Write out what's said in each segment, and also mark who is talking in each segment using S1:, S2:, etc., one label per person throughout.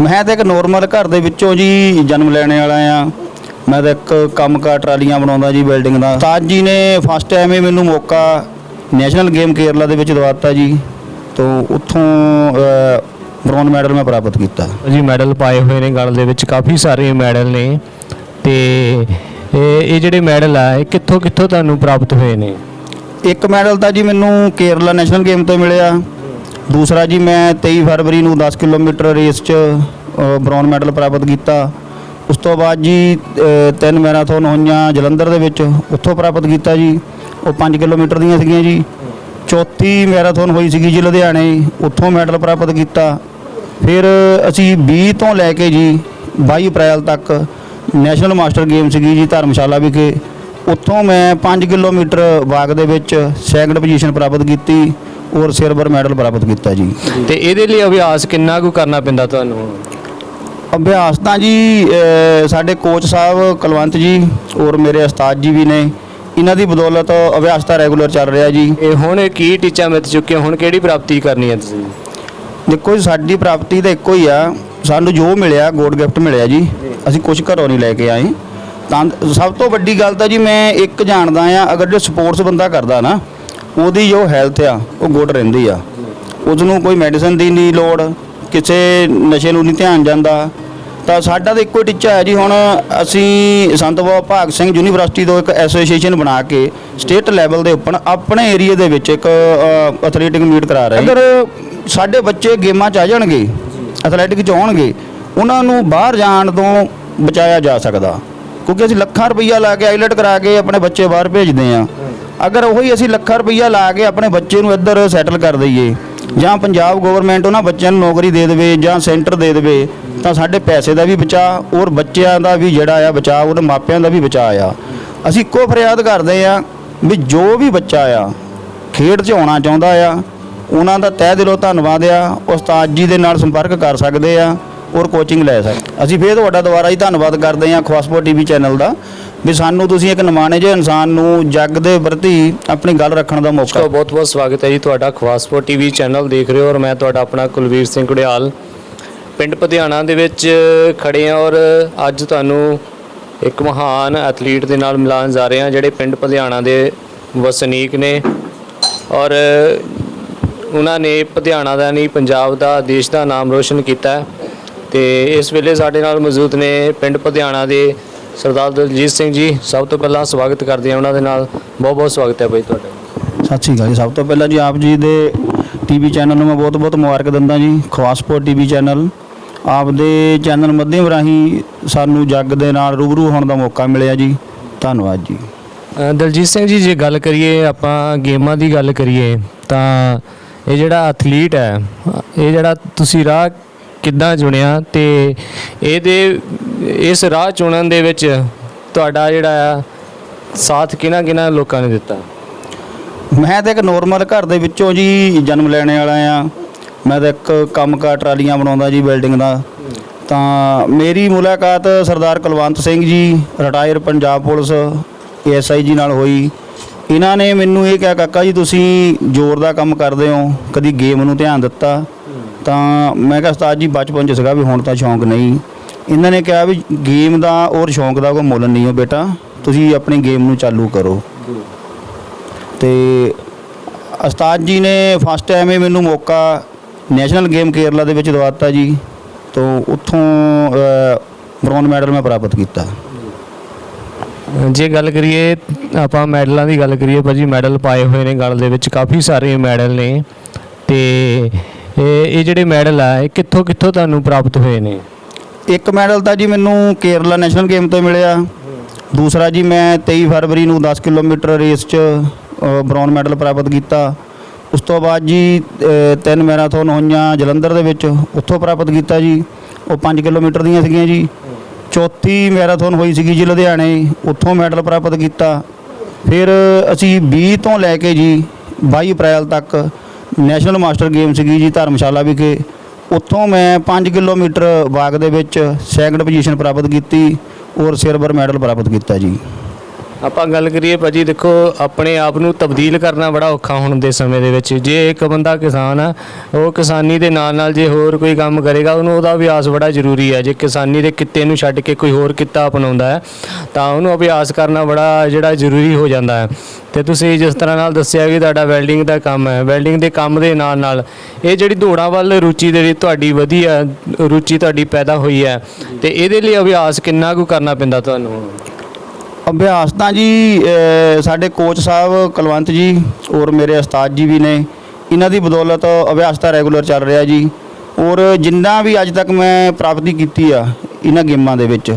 S1: ਮੈਂ ਤਾਂ ਇੱਕ ਨੋਰਮਲ ਘਰ ਦੇ ਵਿੱਚੋਂ ਜੀ ਜਨਮ ਲੈਣੇ ਵਾਲਾ ਆ। ਮੈਂ ਤਾਂ ਇੱਕ ਕੰਮਕਾਰ ਟਰਾਲੀਆਂ ਬਣਾਉਂਦਾ ਜੀ ਬਿਲਡਿੰਗ ਦਾ। ਉਸਤਾਦ ਜੀ ਨੇ ਫਸਟ ਟਾਈਮ ਹੀ ਮੈਨੂੰ ਮੌਕਾ ਨੈਸ਼ਨਲ ਗੇਮ ਕੇਰਲਾ ਦੇ ਵਿੱਚ ਦਵਾਤਾ ਜੀ। ਤੋਂ ਉੱਥੋਂ ਬ੍ਰੌਨ ਮੈਡਲ ਮੈਂ ਪ੍ਰਾਪਤ ਕੀਤਾ।
S2: ਜੀ ਮੈਡਲ ਪਾਏ ਹੋਏ ਨੇ ਗਲ ਦੇ ਵਿੱਚ ਕਾਫੀ ਸਾਰੇ ਮੈਡਲ ਨੇ। ਤੇ ਇਹ ਇਹ ਜਿਹੜੇ ਮੈਡਲ ਆ ਇਹ ਕਿੱਥੋਂ ਕਿੱਥੋਂ ਤੁਹਾਨੂੰ ਪ੍ਰਾਪਤ ਹੋਏ ਨੇ?
S1: ਇੱਕ ਮੈਡਲ ਤਾਂ ਜੀ ਮੈਨੂੰ ਕੇਰਲਾ ਨੈਸ਼ਨਲ ਗੇਮ ਤੋਂ ਮਿਲਿਆ। ਦੂਸਰਾ ਜੀ, ਮੈਂ 23 ਫਰਵਰੀ ਨੂੰ 10 ਕਿਲੋਮੀਟਰ ਰੇਸ 'ਚ ਬ੍ਰੌਨ ਮੈਡਲ ਪ੍ਰਾਪਤ ਕੀਤਾ। ਉਸ ਤੋਂ ਬਾਅਦ ਜੀ ਤਿੰਨ ਮੈਰਾਥਨ ਹੋਈਆਂ ਜਲੰਧਰ ਦੇ ਵਿੱਚ, ਉੱਥੋਂ ਪ੍ਰਾਪਤ ਕੀਤਾ ਜੀ। ਉਹ 5 ਕਿਲੋਮੀਟਰ ਦੀਆਂ ਸੀਗੀਆਂ ਜੀ। ਚੌਥੀ ਮੈਰਾਥਨ ਹੋਈ ਸੀਗੀ ਜੀ ਲੁਧਿਆਣੇ, ਉੱਥੋਂ ਮੈਡਲ ਪ੍ਰਾਪਤ ਕੀਤਾ। ਫਿਰ ਅਸੀਂ 20 ਤੋਂ ਲੈ ਕੇ ਜੀ 22 ਅਪ੍ਰੈਲ ਤੱਕ ਨੈਸ਼ਨਲ ਮਾਸਟਰ ਗੇਮ ਸੀਗੀ ਜੀ ਧਰਮਸ਼ਾਲਾ ਵਿਖੇ। ਉੱਥੋਂ ਮੈਂ 5 ਕਿਲੋਮੀਟਰ ਵਾਕ ਦੇ ਵਿੱਚ ਸੈਕੰਡ ਪੋਜੀਸ਼ਨ ਪ੍ਰਾਪਤ ਕੀਤੀ। ਔਰ ਸਿਲਵਰ ਮੈਡਲ ਪ੍ਰਾਪਤ ਕੀਤਾ ਜੀ।
S2: ਤੇ ਇਹਦੇ ਲਈ ਅਭਿਆਸ ਕਿੰਨਾ ਕੁ ਕਰਨਾ ਪੈਂਦਾ ਤੁਹਾਨੂੰ?
S1: ਅਭਿਆਸ ਤਾਂ ਜੀ ਸਾਡੇ ਕੋਚ ਸਾਹਿਬ ਕੁਲਵੰਤ ਜੀ ਔਰ ਮੇਰੇ ਉਸਤਾਦ ਜੀ ਵੀ ਨੇ। ਇਹਨਾਂ ਦੀ ਬਦੌਲਤ ਅਭਿਆਸ ਤਾਂ ਰੈਗੂਲਰ ਚੱਲ ਰਿਹਾ ਜੀ।
S2: ਇਹ ਹੁਣ ਕੀ ਟੀਚਾ ਮਿੱਥ ਚੁੱਕੇ ਹੋ? ਹੁਣ ਕਿਹੜੀ ਪ੍ਰਾਪਤੀ ਕਰਨੀ ਹੈ ਤੁਸੀਂ?
S1: ਦੇਖੋ ਜੀ ਸਾਡੀ ਪ੍ਰਾਪਤੀ ਤਾਂ ਇੱਕੋ ਹੀ ਆ। ਸਾਨੂੰ ਜੋ ਮਿਲਿਆ ਗੋਡ ਗਿਫਟ ਮਿਲਿਆ ਜੀ। ਅਸੀਂ ਕੁਝ ਘਰੋਂ ਨਹੀਂ ਲੈ ਕੇ ਆਏ। ਤਾਂ ਸਭ ਤੋਂ ਵੱਡੀ ਗੱਲ ਤਾਂ ਜੀ ਮੈਂ ਇੱਕ ਜਾਣਦਾ ਆ ਅਗਰ ਜੋ ਸਪੋਰਟਸ ਬੰਦਾ ਕਰਦਾ ਨਾ ਉਹਦੀ ਜੋ ਹੈਲਥ ਆ ਉਹ ਗੁੱਡ ਰਹਿੰਦੀ ਆ। ਉਸ ਨੂੰ ਕੋਈ ਮੈਡੀਸਨ ਦੀ ਨਹੀਂ ਲੋੜ ਕਿਸੇ ਨਸ਼ੇ ਨੂੰ ਨਹੀਂ ਧਿਆਨ ਜਾਂਦਾ। ਤਾਂ ਸਾਡਾ ਤਾਂ ਇੱਕੋ ਟੀਚਾ ਹੈ ਜੀ ਹੁਣ ਅਸੀਂ ਸੰਤ ਬਾਬਾ ਭਾਗ ਸਿੰਘ ਯੂਨੀਵਰਸਿਟੀ ਤੋਂ ਇੱਕ ਐਸੋਸੀਏਸ਼ਨ ਬਣਾ ਕੇ ਸਟੇਟ ਲੈਵਲ ਦੇ ਉੱਪਰ ਆਪਣੇ ਏਰੀਆ ਦੇ ਵਿੱਚ ਇੱਕ ਐਥਲੈਟਿਕ ਮੀਟ ਕਰਾ ਰਹੇ। ਅਗਰ ਸਾਡੇ ਬੱਚੇ ਗੇਮਾਂ 'ਚ ਆ ਜਾਣਗੇ ਐਥਲੈਟਿਕ 'ਚ ਆਉਣਗੇ ਉਹਨਾਂ ਨੂੰ ਬਾਹਰ ਜਾਣ ਤੋਂ ਬਚਾਇਆ ਜਾ ਸਕਦਾ। ਕਿਉਂਕਿ ਅਸੀਂ ਲੱਖਾਂ ਰੁਪਈਆ ਲਾ ਕੇ ਆਈਲੈਟ ਕਰਾ ਕੇ ਆਪਣੇ ਬੱਚੇ ਬਾਹਰ ਭੇਜਦੇ ਆ ਅਗਰ ਉਹੀ ਅਸੀਂ ਲੱਖਾਂ ਰੁਪਈਆ ਲਾ ਕੇ ਆਪਣੇ ਬੱਚੇ ਨੂੰ ਇੱਧਰ ਸੈਟਲ ਕਰ ਦਈਏ, ਜਾਂ ਪੰਜਾਬ ਗਵਰਨਮੈਂਟ ਉਹਨਾਂ ਬੱਚਿਆਂ ਨੂੰ ਨੌਕਰੀ ਦੇ ਦੇਵੇ, ਜਾਂ ਸੈਂਟਰ ਦੇ ਦੇਵੇ, ਤਾਂ ਸਾਡੇ ਪੈਸੇ ਦਾ ਵੀ ਬਚਾਅ, ਔਰ ਬੱਚਿਆਂ ਦਾ ਵੀ ਜਿਹੜਾ ਆ ਬਚਾਅ ਉਹਨਾਂ ਮਾਪਿਆਂ ਦਾ ਵੀ ਬਚਾਅ ਆ। ਅਸੀਂ ਇੱਕੋ ਫਰਿਆਦ ਕਰਦੇ ਆ ਵੀ ਜੋ ਵੀ ਬੱਚਾ ਆ, ਖੇਡ 'ਚ ਆਉਣਾ ਚਾਹੁੰਦਾ ਆ, ਉਹਨਾਂ ਦਾ ਤਹਿ ਦਿਲੋਂ ਧੰਨਵਾਦ ਆ, ਉਸਤਾਦ ਜੀ ਦੇ ਨਾਲ ਸੰਪਰਕ ਕਰ ਸਕਦੇ ਆ, ਔਰ ਕੋਚਿੰਗ ਲੈ ਸਕਦੇ। ਅਸੀਂ ਫੇਰ ਤੁਹਾਡਾ ਦੁਬਾਰਾ ਹੀ ਧੰਨਵਾਦ ਕਰਦੇ ਆ ਖਵਾਸਪੋ ਟੀਵੀ ਚੈਨਲ ਦਾ। ਵੀ ਸਾਨੂੰ ਤੁਸੀਂ ਇੱਕ ਨਿਮਾਣੇ ਜਿਹੇ ਇਨਸਾਨ ਨੂੰ ਜੱਗ ਦੇ ਪ੍ਰਤੀ ਆਪਣੀ ਗੱਲ ਰੱਖਣ ਦਾ ਮੌਕਾ
S2: ਤੁਹਾਡਾ ਬਹੁਤ ਬਹੁਤ ਸਵਾਗਤ ਹੈ ਜੀ ਤੁਹਾਡਾ ਖਵਾਸਪੁਰ ਟੀਵੀ ਚੈਨਲ ਦੇਖ ਰਹੇ ਹੋ ਔਰ ਮੈਂ ਤੁਹਾਡਾ ਆਪਣਾ ਕੁਲਵੀਰ ਸਿੰਘ ਕੁੜਿਆਲ ਪਿੰਡ ਪਧਿਆਣਾ ਦੇ ਵਿੱਚ ਖੜੇ ਹਾਂ ਔਰ ਅੱਜ ਤੁਹਾਨੂੰ ਇੱਕ ਮਹਾਨ ਐਥਲੀਟ ਦੇ ਨਾਲ ਮਿਲਾਉਣ ਜਾ ਰਹੇ ਹਾਂ ਜਿਹੜੇ ਪਿੰਡ ਪਧਿਆਣਾ ਦੇ ਵਸਨੀਕ ਨੇ ਔਰ ਉਹਨਾਂ ਨੇ ਪਧਿਆਣਾ ਦਾ ਨਹੀਂ, ਪੰਜਾਬ ਦਾ, ਦੇਸ਼ ਦਾ ਨਾਮ ਰੋਸ਼ਨ ਕੀਤਾ ਹੈ ਤੇ ਇਸ ਵੇਲੇ ਸਾਡੇ ਨਾਲ ਮੌਜੂਦ ਨੇ ਪਿੰਡ ਪਧਿਆਣਾ ਦੇ ਸਰਦਾਰ ਦਲਜੀਤ ਸਿੰਘ ਜੀ ਸਭ ਤੋਂ ਪਹਿਲਾਂ ਸਵਾਗਤ ਕਰਦੇ ਹਾਂ ਉਹਨਾਂ ਦੇ ਨਾਲ। ਬਹੁਤ ਬਹੁਤ ਸਵਾਗਤ ਹੈ ਬਾਈ ਤੁਹਾਡਾ।
S1: ਸਤਿ ਸ਼੍ਰੀ ਅਕਾਲ ਜੀ। ਸਭ ਤੋਂ ਪਹਿਲਾਂ ਜੀ ਆਪ ਜੀ ਦੇ ਟੀਵੀ ਚੈਨਲ ਨੂੰ ਮੈਂ ਬਹੁਤ-ਬਹੁਤ ਮੁਬਾਰਕ ਦਿੰਦਾ ਜੀ। ਖਵਾਸਪੋ ਟੀਵੀ ਚੈਨਲ। ਆਪ ਦੇ ਚੈਨਲ ਮਾਧਿਅਮ ਰਾਹੀਂ ਸਾਨੂੰ ਜੱਗ ਦੇ ਨਾਲ ਰੂਬਰੂ ਹੋਣ ਦਾ ਮੌਕਾ ਮਿਲਿਆ ਜੀ। ਧੰਨਵਾਦ ਜੀ।
S2: ਦਲਜੀਤ ਸਿੰਘ ਜੀ ਜੇ ਗੱਲ ਕਰੀਏ ਆਪਾਂ ਗੇਮਾਂ ਦੀ ਗੱਲ ਕਰੀਏ ਤਾਂ ਇਹ ਜਿਹੜਾ ਐਥਲੀਟ ਹੈ ਇਹ ਜਿਹੜਾ ਤੁਸੀਂ ਰਾਹ ਕਿੱਦਾਂ ਚੁਣਿਆ ਤੇ ਇਹਦੇ, ਇਸ ਰਾਹ ਚੁਣਨ ਦੇ ਵਿੱਚ ਤੁਹਾਡਾ ਜਿਹੜਾ ਆ ਸਾਥ ਕਿਹਨਾਂ ਕਿਹਨਾਂ ਲੋਕਾਂ ਨੇ ਦਿੱਤਾ?
S1: ਮੈਂ ਤਾਂ ਇੱਕ ਨੋਰਮਲ ਘਰ ਦੇ ਵਿੱਚੋਂ ਜੀ ਜਨਮ ਲੈਣੇ ਵਾਲਾ ਆ। ਮੈਂ ਤਾਂ ਇੱਕ ਕੰਮਕਾਰ ਟਰਾਲੀਆਂ ਬਣਾਉਂਦਾ ਜੀ ਬਿਲਡਿੰਗ ਦਾ। ਤਾਂ ਮੇਰੀ ਮੁਲਾਕਾਤ ਸਰਦਾਰ Kulwant Singh ji retire Punjab police ASI ਜੀ ਨਾਲ ਹੋਈ। ਇਹਨਾਂ ਨੇ ਮੈਨੂੰ ਇਹ ਕਿਹਾ, ਕਾਕਾ ਜੀ, ਤੁਸੀਂ ਜ਼ੋਰ ਦਾ ਕੰਮ ਕਰਦੇ ਹੋ। ਕਦੀ ਗੇਮ ਨੂੰ ਧਿਆਨ ਦਿੱਤਾ? ਤਾਂ ਮੈਂ ਕਿਹਾ ਉਸਤਾਦ ਜੀ ਬਚਪਨ 'ਚ ਸੀਗਾ ਵੀ ਹੁਣ ਤਾਂ ਸ਼ੌਂਕ ਨਹੀਂ। ਇਹਨਾਂ ਨੇ ਕਿਹਾ ਵੀ ਗੇਮ ਦਾ ਔਰ ਸ਼ੌਂਕ ਦਾ ਕੋਈ ਮੁੱਲ ਨਹੀਂ ਹੋ ਬੇਟਾ, ਤੁਸੀਂ ਆਪਣੀ ਗੇਮ ਨੂੰ ਚਾਲੂ ਕਰੋ। ਤੇ ਉਸਤਾਦ ਜੀ ਨੇ ਫਸਟ ਟਾਈਮ ਹੀ ਮੈਨੂੰ ਮੌਕਾ ਨੈਸ਼ਨਲ ਗੇਮ ਕੇਰਲਾ ਦੇ ਵਿੱਚ ਦਵਾਤਾ ਜੀ, ਤੋਂ ਉੱਥੋਂ ਬ੍ਰੌਨ ਮੈਡਲ ਮੈਂ ਪ੍ਰਾਪਤ ਕੀਤਾ।
S2: ਜੇ ਗੱਲ ਕਰੀਏ, ਆਪਾਂ ਮੈਡਲਾਂ ਦੀ ਗੱਲ ਕਰੀਏ, ਭਾਜੀ ਮੈਡਲ ਪਾਏ ਹੋਏ ਨੇ ਗੱਲ ਦੇ ਵਿੱਚ, ਕਾਫੀ ਸਾਰੇ ਮੈਡਲ ਨੇ। ਤੇ ਇਹ ਇਹ ਜਿਹੜੇ ਮੈਡਲ ਆ, ਇਹ ਕਿੱਥੋਂ ਕਿੱਥੋਂ ਤੁਹਾਨੂੰ ਪ੍ਰਾਪਤ ਹੋਏ ਨੇ?
S1: ਇੱਕ ਮੈਡਲ ਤਾਂ ਜੀ ਮੈਨੂੰ ਕੇਰਲਾ ਨੈਸ਼ਨਲ ਗੇਮ ਤੋਂ ਮਿਲਿਆ। ਦੂਸਰਾ ਜੀ ਮੈਂ 23 ਫਰਵਰੀ ਨੂੰ 10 ਕਿਲੋਮੀਟਰ ਰੇਸ 'ਚ ਬ੍ਰੌਨ ਮੈਡਲ ਪ੍ਰਾਪਤ ਕੀਤਾ। ਉਸ ਤੋਂ ਬਾਅਦ ਜੀ ਤਿੰਨ ਮੈਰਾਥਨ ਹੋਈਆਂ ਜਲੰਧਰ ਦੇ ਵਿੱਚ, ਉੱਥੋਂ ਪ੍ਰਾਪਤ ਕੀਤਾ ਜੀ। ਉਹ 5 ਕਿਲੋਮੀਟਰ ਦੀਆਂ ਸੀਗੀਆਂ ਜੀ। ਚੌਥੀ ਮੈਰਾਥਨ ਹੋਈ ਸੀਗੀ ਜੀ ਲੁਧਿਆਣੇ, ਉੱਥੋਂ ਮੈਡਲ ਪ੍ਰਾਪਤ ਕੀਤਾ। ਫਿਰ ਅਸੀਂ 20 ਤੋਂ ਲੈ ਕੇ ਜੀ 22 ਅਪ੍ਰੈਲ ਤੱਕ ਨੈਸ਼ਨਲ ਮਾਸਟਰ ਗੇਮ ਸੀਗੀ ਜੀ ਧਰਮਸ਼ਾਲਾ ਵਿਖੇ। ਉੱਥੋਂ ਮੈਂ 5 ਕਿਲੋਮੀਟਰ ਵਾਕ ਦੇ ਵਿੱਚ ਸੈਕੰਡ ਪੋਜੀਸ਼ਨ ਪ੍ਰਾਪਤ ਕੀਤੀ ਔਰ ਸਿਲਵਰ ਮੈਡਲ ਪ੍ਰਾਪਤ ਕੀਤਾ ਜੀ।
S2: ਆਪਾਂ ਗੱਲ ਕਰੀਏ ਭਾਜੀ, ਦੇਖੋ, ਆਪਣੇ ਆਪ ਨੂੰ ਤਬਦੀਲ ਕਰਨਾ ਬੜਾ ਔਖਾ ਹੁਣ ਦੇ ਸਮੇਂ ਦੇ ਵਿੱਚ। ਜੇ ਇੱਕ ਬੰਦਾ ਕਿਸਾਨ ਆ, ਉਹ ਕਿਸਾਨੀ ਦੇ ਨਾਲ ਨਾਲ ਜੇ ਹੋਰ ਕੋਈ ਕੰਮ ਕਰੇਗਾ, ਉਹਨੂੰ ਉਹਦਾ ਅਭਿਆਸ ਬੜਾ ਜ਼ਰੂਰੀ ਹੈ ਜੇ ਕਿਸਾਨੀ ਦੇ ਕਿੱਤੇ ਨੂੰ ਛੱਡ ਕੇ ਕੋਈ ਹੋਰ ਕਿੱਤਾ ਅਪਣਾਉਂਦਾ ਹੈ, ਤਾਂ ਉਹਨੂੰ ਅਭਿਆਸ ਕਰਨਾ ਬੜਾ ਜਿਹੜਾ ਜ਼ਰੂਰੀ ਹੋ ਜਾਂਦਾ ਹੈ। ਤੇ ਤੁਸੀਂ ਜਿਸ ਤਰ੍ਹਾਂ ਨਾਲ ਦੱਸਿਆ ਕਿ ਤੁਹਾਡਾ ਵੈਲਡਿੰਗ ਦਾ ਕੰਮ ਹੈ, ਵੈਲਡਿੰਗ ਦੇ ਕੰਮ ਦੇ ਨਾਲ ਨਾਲ ਇਹ ਜਿਹੜੀ ਦੌੜਾਂ ਵੱਲ ਰੁਚੀ ਦੇ ਲਈ ਤੁਹਾਡੀ ਵਧੀਆ ਰੁਚੀ ਤੁਹਾਡੀ ਪੈਦਾ ਹੋਈ ਹੈ, ਤੇ ਇਹਦੇ ਲਈ ਅਭਿਆਸ ਕਿੰਨਾ ਕੁ ਕਰਨਾ ਪੈਂਦਾ ਤੁਹਾਨੂੰ?
S1: ਅਭਿਆਸ ਤਾਂ ਜੀ ਸਾਡੇ ਕੋਚ ਸਾਹਿਬ ਕੁਲਵੰਤ ਜੀ ਔਰ ਮੇਰੇ ਉਸਤਾਦ ਜੀ ਵੀ ਨੇ, ਇਹਨਾਂ ਦੀ ਬਦੌਲਤ ਅਭਿਆਸ ਤਾਂ ਰੈਗੂਲਰ ਚੱਲ ਰਿਹਾ ਜੀ। ਔਰ ਜਿੰਨਾ ਵੀ ਅੱਜ ਤੱਕ ਮੈਂ ਪ੍ਰਾਪਤੀ ਕੀਤੀ ਆ, ਇਹਨਾਂ ਗੇਮਾਂ ਦੇ ਵਿੱਚ,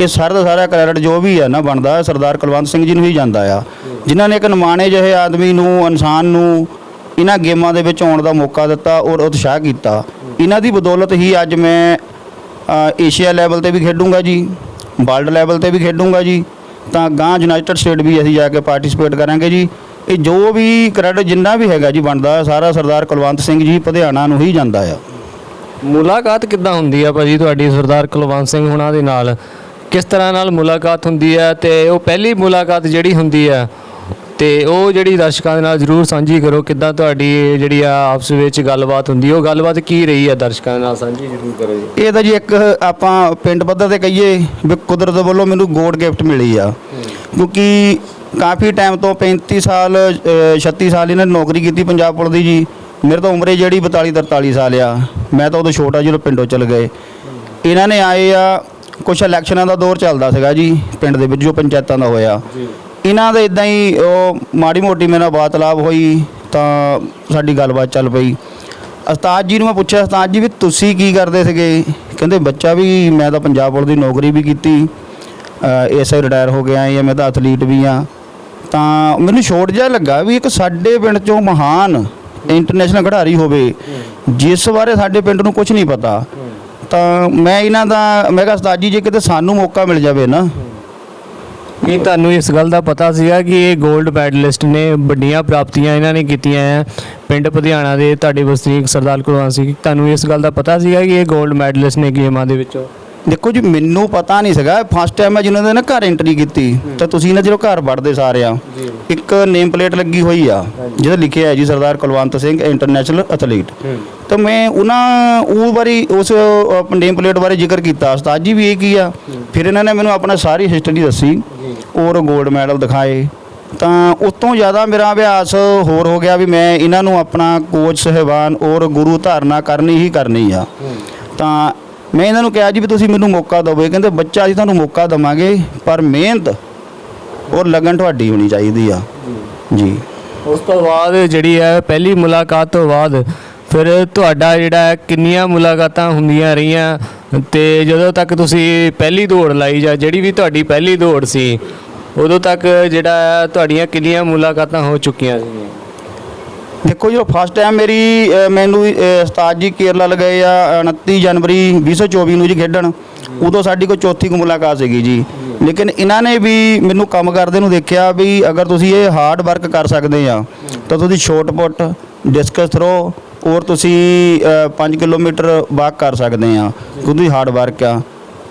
S1: ਇਹ ਸਾਰਾ ਦਾ ਸਾਰਾ ਕ੍ਰੈਡਿਟ ਜੋ ਵੀ ਆ ਨਾ ਬਣਦਾ, ਸਰਦਾਰ ਕੁਲਵੰਤ ਸਿੰਘ ਜੀ ਨੂੰ ਹੀ ਜਾਂਦਾ ਆ। ਜਿਨ੍ਹਾਂ ਨੇ ਇੱਕ ਨਿਮਾਣੇ ਜਿਹੇ ਆਦਮੀ ਨੂੰ, ਇਨਸਾਨ ਨੂੰ ਇਹਨਾਂ ਗੇਮਾਂ ਦੇ ਵਿੱਚ ਆਉਣ ਦਾ ਮੌਕਾ ਦਿੱਤਾ ਔਰ ਉਤਸ਼ਾਹ ਕੀਤਾ। ਇਹਨਾਂ ਦੀ ਬਦੌਲਤ ਹੀ ਅੱਜ ਮੈਂ ਏਸ਼ੀਆ ਲੈਵਲ ਤੇ ਵੀ ਖੇਡੂੰਗਾ ਜੀ ਵਰਲਡ ਲੈਵਲ ਤੇ ਵੀ ਖੇਡੂੰਗਾ ਜੀ ਤਾਂ ਗਾਂ ਯੂਨਾਈਟਿਡ ਸਟੇਟ ਵੀ ਅਸੀਂ ਜਾ ਕੇ ਪਾਰਟਿਸਿਪੇਟ ਕਰਾਂਗੇ ਜੀ। ਇਹ ਜੋ ਵੀ ਕ੍ਰੈਡਿਟ ਜਿੰਨਾ ਵੀ ਹੈਗਾ ਜੀ ਬਣਦਾ, ਸਾਰਾ ਸਰਦਾਰ ਕੁਲਵੰਤ ਸਿੰਘ ਜੀ ਪਧਿਆਣਾ ਨੂੰ ਹੀ ਜਾਂਦਾ ਆ।
S2: ਮੁਲਾਕਾਤ ਕਿੱਦਾਂ ਹੁੰਦੀ ਆ ਭਾਜੀ ਤੁਹਾਡੀ ਸਰਦਾਰ ਕੁਲਵੰਤ ਸਿੰਘ ਹੁਣਾਂ ਦੇ ਨਾਲ? ਕਿਸ ਤਰ੍ਹਾਂ ਨਾਲ ਮੁਲਾਕਾਤ ਹੁੰਦੀ ਹੈ ਤੇ ਉਹ ਪਹਿਲੀ ਮੁਲਾਕਾਤ ਜਿਹੜੀ ਹੁੰਦੀ ਹੈ ਤੇ ਉਹ ਜਿਹੜੀ ਦਰਸ਼ਕਾਂ ਦੇ ਨਾਲ ਜਰੂਰ ਸਾਂਝੀ ਕਰੋ ਕਿੱਦਾਂ ਤੁਹਾਡੀ ਇਹ ਜਿਹੜੀ ਆ ਆਪਸ ਵਿੱਚ ਗੱਲਬਾਤ ਹੁੰਦੀ ਉਹ ਗੱਲਬਾਤ ਕੀ ਰਹੀ ਹੈ ਦਰਸ਼ਕਾਂ ਦੇ ਨਾਲ ਸਾਂਝੀ ਜਰੂਰ ਕਰੋ ਜੀ।
S1: ਇਹ ਤਾਂ ਜੀ ਇੱਕ ਆਪਾਂ ਪਿੰਡ ਪੱਧਰ ਤੇ ਕਹੀਏ ਵੀ ਕੁਦਰਤ ਵੱਲੋਂ ਮੈਨੂੰ ਗੋਡ ਗਿਫਟ ਮਿਲੀ ਆ। ਕਿਉਂਕਿ ਕਾਫੀ ਟਾਈਮ ਤੋਂ 35 ਸਾਲ ਅ, 36 ਸਾਲ ਇਹਨਾਂ ਨੇ ਨੌਕਰੀ ਕੀਤੀ ਪੰਜਾਬ ਪੁਲਿਸ ਦੀ ਜੀ। ਮੇਰੇ ਤਾਂ ਉਮਰੇ ਜਿਹੜੀ 42 43 ਸਾਲ ਆ। ਮੈਂ ਤਾਂ ਉਦੋਂ ਛੋਟਾ ਜਦੋਂ ਪਿੰਡੋਂ ਚਲ ਗਏ। ਇਹਨਾਂ ਨੇ ਆਏ ਆ ਕੁਝ ਇਲੈਕਸ਼ਨਾਂ ਦਾ ਦੌਰ ਚੱਲਦਾ ਸੀਗਾ ਜੀ ਪਿੰਡ ਦੇ ਵਿੱਚ ਜੋ ਪੰਚਾਇਤਾਂ ਦਾ ਹੋਇਆ। ਇਹਨਾਂ ਦੇ ਇਦਾਂ ਹੀ ਉਹ ਮਾੜੀ ਮੋਟੀ ਮੇਰੇ ਨਾਲ ਬਾਤਲਾਪ ਹੋਈ ਤਾਂ ਸਾਡੀ ਗੱਲਬਾਤ ਚੱਲ ਪਈ। ਉਸਤਾਦ ਜੀ ਨੂੰ ਮੈਂ ਪੁੱਛਿਆ, ਉਸਤਾਦ ਜੀ ਵੀ ਤੁਸੀਂ ਕੀ ਕਰਦੇ ਸੀਗੇ? ਕਹਿੰਦੇ, ਬੱਚਾ ਵੀ, ਮੈਂ ਤਾਂ ਪੰਜਾਬ ਪੁਲਿਸ ਦੀ ਨੌਕਰੀ ਵੀ ਕੀਤੀ ਐਸਆਈ ਰਿਟਾਇਰ ਹੋ ਗਿਆ ਜਾਂ ਮੈਂ ਤਾਂ ਐਥਲੀਟ ਵੀ ਆ ਤਾਂ ਮੈਨੂੰ ਛੋਟ ਜਿਹਾ ਲੱਗਾ ਵੀ ਇੱਕ ਸਾਡੇ ਪਿੰਡ ਚੋਂ ਮਹਾਨ ਇੰਟਰਨੈਸ਼ਨਲ ਖਿਡਾਰੀ ਹੋਵੇ, ਜਿਸ ਬਾਰੇ ਸਾਡੇ ਪਿੰਡ ਨੂੰ ਕੁਝ ਨਹੀਂ ਪਤਾ। ਤਾਂ ਮੈਂ ਇਹਨਾਂ ਦਾ, ਮੈਂ ਕਿਹਾ, ਉਸਤਾਦ ਜੀ, ਜੇ ਕਿਤੇ ਸਾਨੂੰ ਮੌਕਾ ਮਿਲ ਜਾਵੇ ਨਾ
S2: ਕੀ ਤੁਹਾਨੂੰ ਇਸ ਗੱਲ ਦਾ ਪਤਾ ਸੀਗਾ ਕਿ ਇਹ 골ਡ ਮੈਡਲਿਸਟ ਨੇ ਵੱਡੀਆਂ ਪ੍ਰਾਪਤੀਆਂ ਇਹਨਾਂ ਨੇ ਕੀਤੀਆਂ ਹੈ? ਪਿੰਡ ਪਧਿਆਣਾ ਦੇ ਤੁਹਾਡੇ ਵਸਨੀਕ ਸਰਦਾਰ ਕੁਲਵੰਤ ਸਿੰਘ ਤੁਹਾਨੂੰ ਇਸ ਗੱਲ ਦਾ ਪਤਾ ਸੀਗਾ ਕਿ ਇਹ 골ਡ ਮੈਡਲਿਸਟ ਨੇ ਗੇਮਾਂ ਦੇ ਵਿੱਚੋਂ?
S1: ਦੇਖੋ ਜੀ ਮੈਨੂੰ ਪਤਾ ਨਹੀਂ ਸੀਗਾ। ਫਸਟ ਟਾਈਮ ਮੈਂ ਜਿਹਨਾਂ ਦੇ ਨਾ ਘਰ ਐਂਟਰੀ ਕੀਤੀ ਤਾਂ ਤੁਸੀਂ ਨਾ ਜਦੋਂ ਘਰ ਵੜਦੇ ਸਾਰੇ ਆ ਇੱਕ ਨੇਮ ਪਲੇਟ ਲੱਗੀ ਹੋਈ ਆ ਜਿਹਦੇ ਲਿਖਿਆ ਹੈ ਜੀ ਸਰਦਾਰ ਕੁਲਵੰਤ ਸਿੰਘ ਇੰਟਰਨੈਸ਼ਨਲ ਐਥਲੀਟ ਤਾਂ ਮੈਂ ਉਹਨਾਂ ਉਹ ਬਾਰੇ ਉਸ ਨੇਮ ਪਲੇਟ ਬਾਰੇ ਜ਼ਿਕਰ ਕੀਤਾ। ਉਸਤਾਦ ਜੀ ਵੀ ਇਹ ਕੀ ਆ? ਫਿਰ ਇਹਨਾਂ ਨੇ ਮੈਨੂੰ ਆਪਣਾ ਸਾਰੀ ਹਿਸਟਰੀ ਦੱਸੀ। ਔਰ 골ਡ ਮੈਡਲ ਦਿਖਾਏ, ਤਾਂ ਉਸ ਤੋਂ ਜ਼ਿਆਦਾ ਮੇਰਾ ਅਭਿਆਸ ਹੋਰ ਹੋ ਗਿਆ ਵੀ ਮੈਂ ਇਹਨਾਂ ਨੂੰ ਆਪਣਾ ਕੋਚ ਸਹਿਬਾਨ ਔਰ ਗੁਰੂ ਧਾਰਨਾ ਕਰਨੀ ਹੀ ਕਰਨੀ ਆ। ਤਾਂ ਮੈਂ ਇਹਨਾਂ ਨੂੰ ਕਿਹਾ ਜੀ ਵੀ ਤੁਸੀਂ ਮੈਨੂੰ ਮੌਕਾ ਦਿਓ ਕਹਿੰਦੇ ਬੱਚਾ ਜੀ ਤੁਹਾਨੂੰ ਮੌਕਾ ਦਵਾਂਗੇ, ਪਰ ਮਿਹਨਤ ਔਰ ਲਗਨ ਤੁਹਾਡੀ ਹੋਣੀ ਚਾਹੀਦੀ ਆ। ਜੀ।
S2: ਉਸ ਤੋਂ ਬਾਅਦ ਜਿਹੜੀ ਹੈ, ਪਹਿਲੀ ਮੁਲਾਕਾਤ ਤੋਂ ਬਾਅਦ ਫਿਰ ਤੁਹਾਡਾ ਜਿਹੜਾ ਕਿੰਨੀਆਂ ਮੁਲਾਕਾਤਾਂ ਹੁੰਦੀਆਂ ਰਹੀਆਂ ਤੇ ਜਦੋਂ ਤੱਕ ਤੁਸੀਂ ਪਹਿਲੀ ਦੌੜ ਲਾਈ ਜਾਂ ਜਿਹੜੀ ਵੀ ਤੁਹਾਡੀ ਪਹਿਲੀ ਦੌੜ ਸੀ ਉਦੋਂ ਤੱਕ ਜਿਹੜਾ ਆ ਤੁਹਾਡੀਆਂ ਕਿੰਨੀਆਂ ਮੁਲਾਕਾਤਾਂ ਹੋ ਚੁੱਕੀਆਂ ਸੀਗੀਆਂ
S1: ਦੇਖੋ ਜੀ ਫਸਟ ਟਾਈਮ ਮੇਰੀ ਅ, ਮੈਨੂੰ ਅ, ਉਸਤਾਦ ਜੀ ਕੇਰਲਾ ਲਗਾਏ ਆ 29 ਜਨਵਰੀ 2024 ਨੂੰ ਜੀ ਖੇਡਣ। ਉਦੋਂ ਸਾਡੀ ਕੋਈ ਚੌਥੀ ਕੁ ਮੁਲਾਕਾਤ ਸੀਗੀ ਜੀ। ਲੇਕਿਨ ਇਹਨਾਂ ਨੇ ਵੀ ਮੈਨੂੰ ਕੰਮ ਕਰਦੇ ਨੂੰ ਦੇਖਿਆ ਵੀ ਅਗਰ ਤੁਸੀਂ ਇਹ ਹਾਰਡ ਵਰਕ ਕਰ ਸਕਦੇ ਆ ਤਾਂ ਤੁਸੀਂ ਸ਼ਾਰਟ ਪੁੱਟ ਡਿਸਕਸ ਥਰੋ ਔਰ ਤੁਸੀਂ 5 ਕਿਲੋਮੀਟਰ ਵਾਕ ਕਰ ਸਕਦੇ ਆ। ਕਿਉਂਕਿ ਹਾਰਡ ਵਰਕ ਆ।